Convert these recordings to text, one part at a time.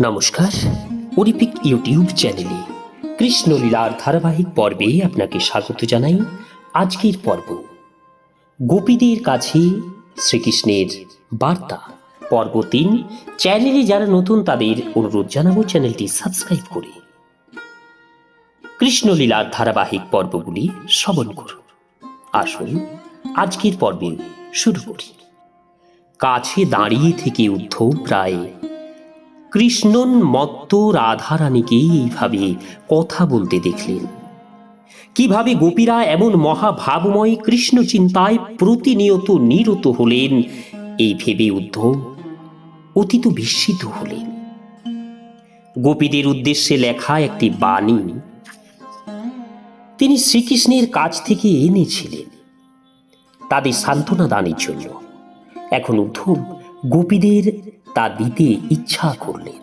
নমস্কার Olympic YouTube চ্যানেলে কৃষ্ণলীলার ধারাবাহিক পর্বে আপনাকে স্বাগত জানাই আজকের পর্ব। গোপীদের কাছে শ্রীকৃষ্ণের বার্তা। পর্ব তিন, চ্যানেলে যারা নতুন তাদের অনুরোধ জানাব চ্যানেলটি সাবস্ক্রাইব করে। কৃষ্ণলীলার ধারাবাহিক পর্বগুলি শ্রবণ করুন। আসুন, আজকের পর্বে শুরু করি। কাছে দাঁড়িয়ে থেকে উদ্ধব প্রায় কৃষ্ণন মত্ত রাধারানীকে এইভাবে কথা বলতে দেখলেন। কীভাবে গোপীরা এমন মহাভাবময় কৃষ্ণ চিন্তায় প্রতিনিয়ত নিরত হলেন, এই ভেবে উদ্ধব অতীত বিস্মিত হলেন। গোপীদের উদ্দেশ্যে লেখা একটি বাণী, তিনি শ্রীকৃষ্ণের কাছ থেকে এনেছিলেন। তাদের সান্ত্বনা দানের জন্য। এখন উদ্ধব গোপীদের তা দিতে ইচ্ছা করলেন,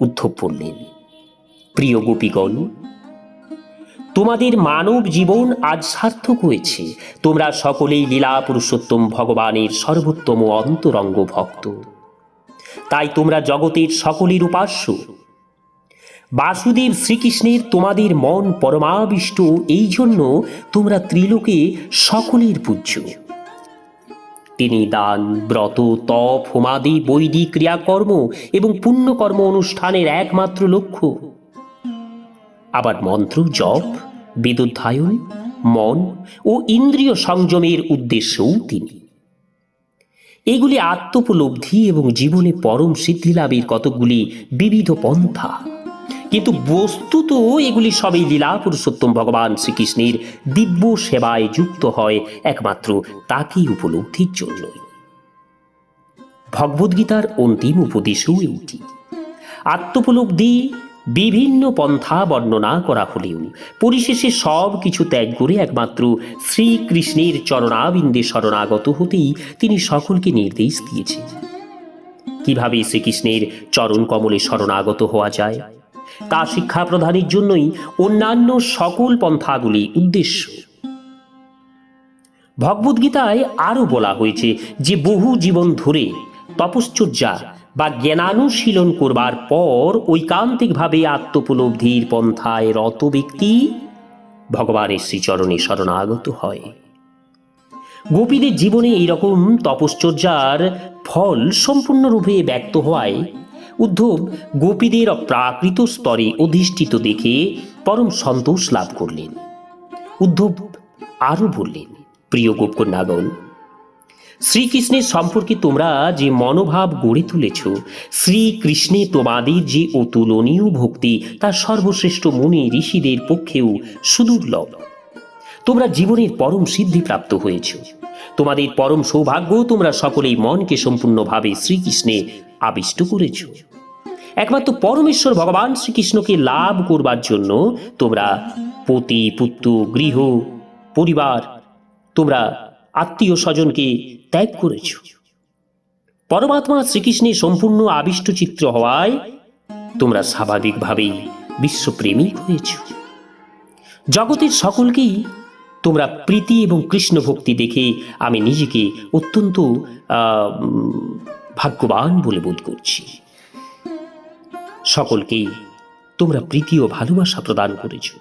উদ্ধব বললেন, প্রিয় গোপীগণ, তোমাদের মানব জীবন আজ সার্থক হয়েছে। তোমরা সকলেই লীলা পুরুষোত্তম ভগবানের সর্বোত্তম অন্তরঙ্গ ভক্ত। তাই তোমরা জগতের সকলের উপাস্য। বাসুদেব শ্রীকৃষ্ণের তোমাদের মন পরমাবিষ্ট এই জন্য তোমরা ত্রিলোকে সকলের পূজ্য। তিনি দান, ব্রত, তপ, হোমাদি বৈদিক ক্রিয়াকর্ম এবং পুণ্যকর্ম অনুষ্ঠানের একমাত্র লক্ষ্য। আবার মন্ত্র, জপ, বেদোধ্যায়ন, মন ও ইন্দ্রিয় সংযমের উদ্দেশ্যও তিনি। এগুলি আত্মোপলব্ধি এবং জীবনে পরম সিদ্ধিলাভের কতকগুলি বিবিধ পন্থা। কিন্তু বস্তুত এগুলি সবই লীলা পুরুষোত্তম ভগবান শ্রীকৃষ্ণের দিব্য সেবায় যুক্ত হয় একমাত্র তাকেই উপলব্ধির জন্যই। ভগবদ্গীতার অন্তিম উপদেশও এইটি আত্মোপলব্ধি, বিভিন্ন পন্থা বর্ণনা করা হলেও পরিশেষে সব কিছু ত্যাগ করে একমাত্র শ্রীকৃষ্ণের চরণাবিন্দে শরণাগত হতেই তিনি সকলকে নির্দেশ দিয়েছেন। কীভাবে শ্রীকৃষ্ণের চরণ কমলে শরণাগত হওয়া যায়? তা শিক্ষা প্রদানের জন্যই অন্যান্য সকল পন্থাগুলি উদ্দেশ্য। ভগবদ্গীতায় আরও বলা হয়েছে যে বহু জীবন ধরে তপশ্চর্যা বা জ্ঞানানুশীলন করবার পর ঐকান্তিকভাবে আত্মপলব্ধির পন্থায় রত ব্যক্তি ভগবানের শ্রীচরণে শরণাগত হয়। গোপীদের জীবনে এইরকম তপশ্চর্যার ফল সম্পূর্ণরূপে ব্যক্ত হওয়ায় উদ্ধব গোপীদের প্রাকৃত স্তরে অধিষ্ঠিত দেখে পরম সন্তোষ লাভ করলেন। উদ্ধব আরও বললেন, প্রিয় গোপকন্যাগণ শ্রীকৃষ্ণের সম্পর্কে তোমরা যে মনোভাব গড়ে তুলেছ, শ্রীকৃষ্ণে তোমাদের যে অতুলনীয় ভক্তি, তা সর্বশ্রেষ্ঠ মুনি ঋষিদের পক্ষেও সুদুর্লভ তোমরা জীবনের পরম সিদ্ধি প্রাপ্ত হয়েছ। তোমাদের পরম সৌভাগ্য তোমরা সকলেই মনকে সম্পূর্ণভাবে শ্রীকৃষ্ণে আবিষ্ট করেছ। একমাত্র পরমেশ্বর ভগবান শ্রীকৃষ্ণকে লাভ করবার জন্য তোমরা পতি, পুত্র, গৃহ, পরিবার, তোমরা আত্মীয় স্বজনকে ত্যাগ করেছ। পরমাত্মা শ্রীকৃষ্ণের সম্পূর্ণ আবিষ্ট চিত্র হওয়ায় তোমরা স্বাভাবিকভাবেই বিশ্বপ্রেমিক হয়েছ। জগতের সকলকেই তোমরা প্রীতি এবং কৃষ্ণ ভক্তি দেখে আমি নিজেকে অত্যন্ত ভাগ্যবান বলে বোধ করছি। সকলকেই তোমরা প্রীতি ও ভালোবাসা প্রদান করেছ।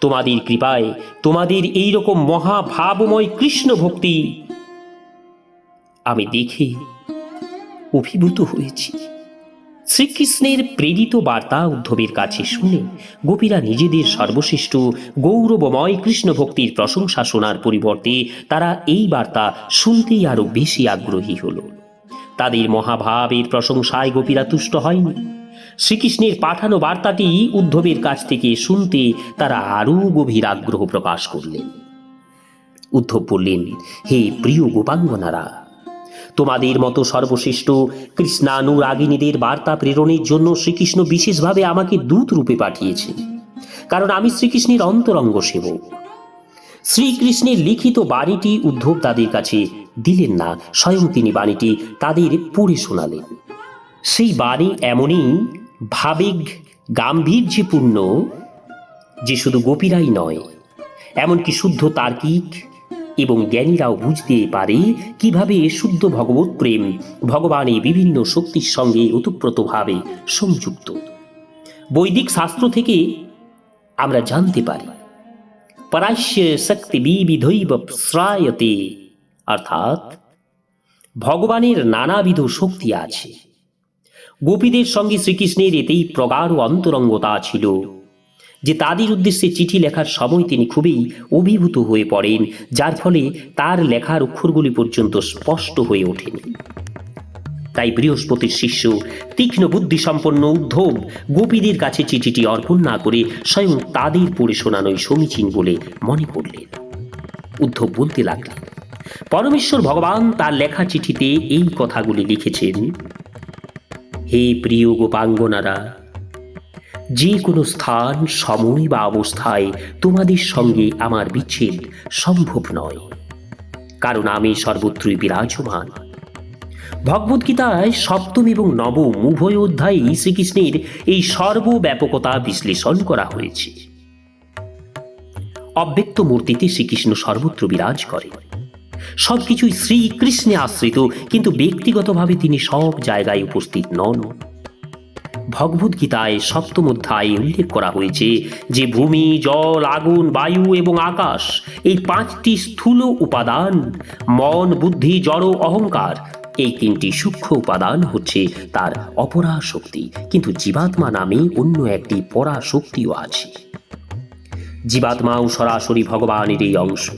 তোমাদের কৃপায় তোমাদের এই রকম মহাভাবময় কৃষ্ণ ভক্তি আমি দেখে অভিভূত হয়েছি। শ্রীকৃষ্ণের প্রেরিত বার্তা উদ্ধবের কাছে শুনে গোপীরা নিজেদের সর্বশ্রেষ্ঠ গৌরবময় কৃষ্ণ ভক্তির প্রশংসা শোনার পরিবর্তে তারা এই বার্তা শুনতেই আরও বেশি আগ্রহী হলো। তাদের মহাভাবের প্রশংসায় গোপীরা তুষ্ট হয়নি। শ্রীকৃষ্ণের পাঠানো বার্তাটি উদ্ধবের কাছ থেকে শুনতে তারা আরও গভীর আগ্রহ প্রকাশ করলেন। উদ্ধব বললেন, হে প্রিয় গোপাঙ্গনারা, তোমাদের মতো সর্বশ্রেষ্ঠ কৃষ্ণানুরাগিনীদের বার্তা প্রেরণের জন্য শ্রীকৃষ্ণ বিশেষভাবে আমাকে দূত রূপে পাঠিয়েছেন। কারণ আমি শ্রীকৃষ্ণের অন্তরঙ্গ সেবক। শ্রীকৃষ্ণের লিখিত বাণীটি উদ্ধব তাদের কাছে দিলেন না, স্বয়ং তিনি বাণীটি তাদের পড়ে শোনালেন। সেই বাণী এমনই ভাবিক গাম্ভীর্যপূর্ণ যে শুধু গোপীরাই নয়, এমনকি শুদ্ধ তার্কিক এবং জ্ঞানীরাও বুঝতে পারে কীভাবে শুদ্ধ ভগবত প্রেম ভগবানের বিভিন্ন শক্তির সঙ্গে ওতপ্রোতভাবে সংযুক্ত। বৈদিক শাস্ত্র থেকে আমরা জানতে পারি পরাশ্য শক্তি বিবিধৈব শ্রায়তে অর্থাৎ, ভগবানের নানাবিধ শক্তি আছে। গোপীদের সঙ্গে শ্রীকৃষ্ণের এতেই প্রগাঢ় অন্তরঙ্গতা ছিল, যে তাদের উদ্দেশ্যে চিঠি লেখার সময় তিনি খুবই অভিভূত হয়ে পড়েন, যার ফলে তার লেখার অক্ষরগুলি পর্যন্ত স্পষ্ট হয়ে ওঠেনি। তাই বৃহস্পতির শিষ্য তীক্ষ্ণ বুদ্ধি সম্পন্ন উদ্ধব গোপীদের কাছে চিঠিটি অর্পণ না করে স্বয়ং তাদের পড়ে শোনানোই সমীচীন বলে মনে করলেন। উদ্ধব বলতে লাগলেন, পরমেশ্বর ভগবান তার লেখা চিঠিতে এই কথাগুলি লিখেছেন, হে প্রিয় গোপাঙ্গনারা, যে কোনো স্থান, সময় বা অবস্থায় তোমাদের সঙ্গে আমার বিচ্ছেদ সম্ভব নয়, কারণ আমি সর্বত্রই বিরাজমান। ভগবদ্গীতায় সপ্তম এবং নবম উভয় অধ্যায়ে শ্রীকৃষ্ণের এই সর্বব্যাপকতা বিশ্লেষণ করা হয়েছে। অব্যক্ত মূর্তিতে শ্রীকৃষ্ণ সর্বত্র বিরাজ করে সবকিছুই শ্রীকৃষ্ণে আশ্রিত, কিন্তু ব্যক্তিগতভাবে তিনি সব জায়গায় উপস্থিত নন। ভগবদ্গীতায় সপ্তম অধ্যায়ে উল্লেখ করা হয়েছে যে ভূমি, জল, আগুন, বায়ু এবং আকাশ, এই পাঁচটি স্থূল উপাদান, মন, বুদ্ধি, জড়, অহংকার এই তিনটি সূক্ষ্ম উপাদান হচ্ছে তার অপরা শক্তি কিন্তু জীবাত্মা নামে অন্য একটি পরা শক্তিও আছে জীবাত্মাও সরাসরি ভগবানের এই অংশ।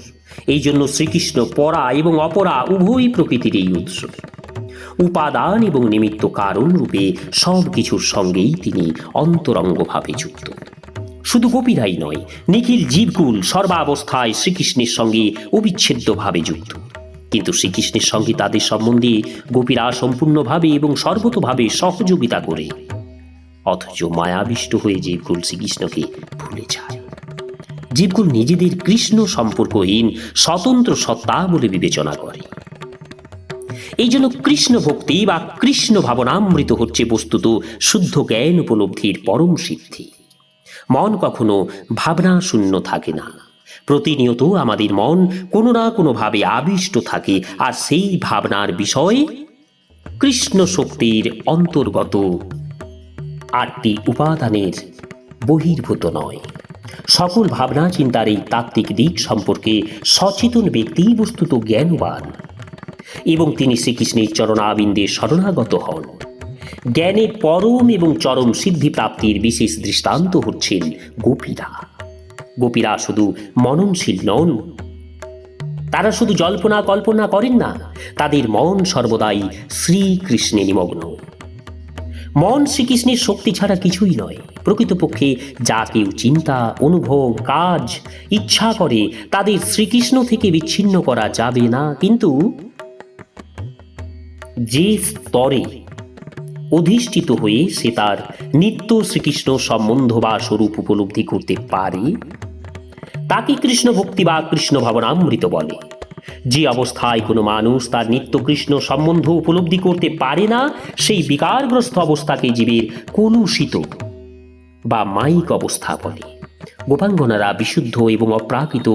এই জন্য শ্রীকৃষ্ণ পরা এবং অপরা উভয় প্রকৃতির এই উৎস। উপাদান এবং নিমিত্ত কারণ রূপে সব কিছুর সঙ্গেই তিনি অন্তরঙ্গভাবে যুক্ত। শুধু গোপীরাই নয়, নিখিল জীবকুল সর্বাবস্থায় শ্রীকৃষ্ণের সঙ্গে অবিচ্ছেদ্যভাবে যুক্ত। কিন্তু শ্রীকৃষ্ণের সঙ্গে তাদের সম্বন্ধে গোপীরা সম্পূর্ণভাবে এবং সর্বতভাবে সহযোগিতা করে। অথচ মায়াবিষ্ট হয়ে জীবকুল শ্রীকৃষ্ণকে ভুলে যায়। জীবকুল নিজেদের কৃষ্ণ সম্পর্কহীন স্বতন্ত্র সত্তা বলে বিবেচনা করে। এই জন্য কৃষ্ণ ভক্তি বা কৃষ্ণ ভাবনামৃত হচ্ছে বস্তুত শুদ্ধ জ্ঞান উপলব্ধির পরম সিদ্ধি। মন কখনো ভাবনা শূন্য থাকে না। প্রতিনিয়ত আমাদের মন কোনো না কোনোভাবে আবিষ্ট থাকে, আর সেই ভাবনার বিষয় কৃষ্ণ শক্তির অন্তর্গত। আটটি উপাদানের বহির্ভূত নয়। সকল ভাবনা চিন্তার এই তাত্ত্বিক দিক সম্পর্কে সচেতন ব্যক্তি বস্তুত জ্ঞানবান, এবং তিনি শ্রীকৃষ্ণের চরণাবিন্দে শরণাগত হন। জ্ঞানের পরম এবং চরম সিদ্ধি প্রাপ্তির বিশেষ দৃষ্টান্ত হচ্ছেন গোপীরা গোপীরা শুধু মননশীল নন। তারা শুধু জল্পনা কল্পনা করেন না, তাদের মন সর্বদাই শ্রীকৃষ্ণে নিমগ্ন। মন শ্রীকৃষ্ণের শক্তি ছাড়া কিছুই নয়, প্রকৃতপক্ষে যা কেউ চিন্তা, অনুভব, কাজ, ইচ্ছা করে, তাদের শ্রীকৃষ্ণ থেকে বিচ্ছিন্ন করা যাবে না, কিন্তু যে স্তরে অধিষ্ঠিত হয়ে সে তার নিত্য শ্রীকৃষ্ণ সম্বন্ধ বা স্বরূপ উপলব্ধি করতে পারে? তাকে কৃষ্ণ ভক্তি বা কৃষ্ণ ভাবনামৃত বলে। যে অবস্থায় কোনো মানুষ তার নিত্য কৃষ্ণ সম্বন্ধ উপলব্ধি করতে পারে না, সেই বিকারগ্রস্ত অবস্থাকে জীবের কলুষিত বা মাইক অবস্থা বলে। গোপাঙ্গনারা বিশুদ্ধ এবং অপ্রাকৃত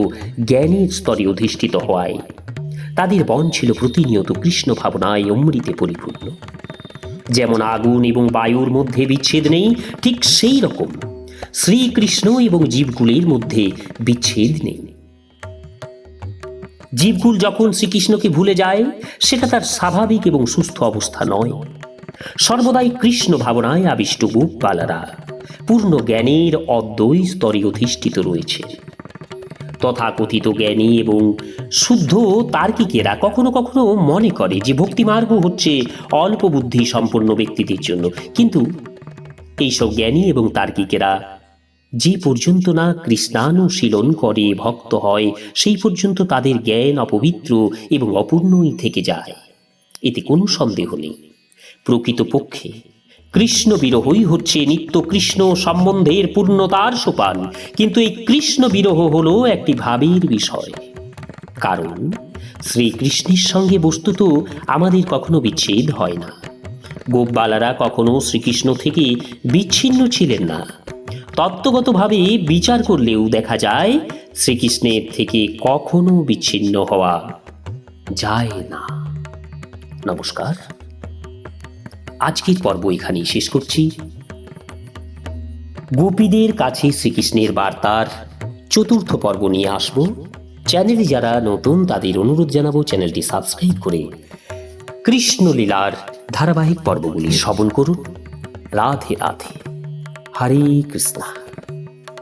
জ্ঞানের স্তরে অধিষ্ঠিত হওয়ায় তাদের বন ছিল প্রতিনিয়ত কৃষ্ণ ভাবনায় অমৃতে পরিপূর্ণ। যেমন আগুন এবং বায়ুর মধ্যে বিচ্ছেদ নেই, ঠিক সেই রকম শ্রীকৃষ্ণ এবং জীবগুলির মধ্যে বিচ্ছেদ নেই। জীবগুল যখন শ্রীকৃষ্ণকে ভুলে যায়, সেটা তার স্বাভাবিক এবং সুস্থ অবস্থা নয়। সর্বদাই কৃষ্ণ ভাবনায় আবিষ্ট গোপবালারা পূর্ণ জ্ঞানের অদ্বৈ স্তরে অধিষ্ঠিত রয়েছে। তথাকথিত জ্ঞানী এবং শুদ্ধ তার্কিকেরা কখনো কখনো মনে করে যে ভক্তিমার্গ হচ্ছে অল্প বুদ্ধি সম্পন্ন ব্যক্তিদের জন্য। কিন্তু এইসব জ্ঞানী এবং তার্কিকেরা যে পর্যন্ত না কৃষ্ণানুশীলন করে, ভক্ত হয়, সেই পর্যন্ত তাদের জ্ঞান অপবিত্র এবং অপূর্ণই থেকে যায়। এতে কোনো সন্দেহ নেই। প্রকৃতপক্ষে কৃষ্ণ বিরহই হচ্ছে নিত্য কৃষ্ণ সম্বন্ধের পূর্ণতার সোপান। কিন্তু এই কৃষ্ণ বিরহ হল একটি ভাবের বিষয়। কারণ শ্রীকৃষ্ণের সঙ্গে বস্তুত আমাদের কখনো বিচ্ছেদ হয় না। গোপবালারা কখনো শ্রীকৃষ্ণ থেকে বিচ্ছিন্ন ছিলেন না। তত্ত্বগতভাবে বিচার করলেও দেখা যায়, শ্রীকৃষ্ণের থেকে কখনো বিচ্ছিন্ন হওয়া যায় না। নমস্কার। আজকের পর্ব এখানেই শেষ করছি। গোপীদের কাছে শ্রীকৃষ্ণের বার্তার চতুর্থ পর্ব নিয়ে আসব। চ্যানেলে যারা নতুন, তাদের অনুরোধ জানাব চ্যানেলটি সাবস্ক্রাইব করে কৃষ্ণলীলার ধারাবাহিক পর্বগুলি শ্রবণ করুন। রাধে রাধে। হরে কৃষ্ণা।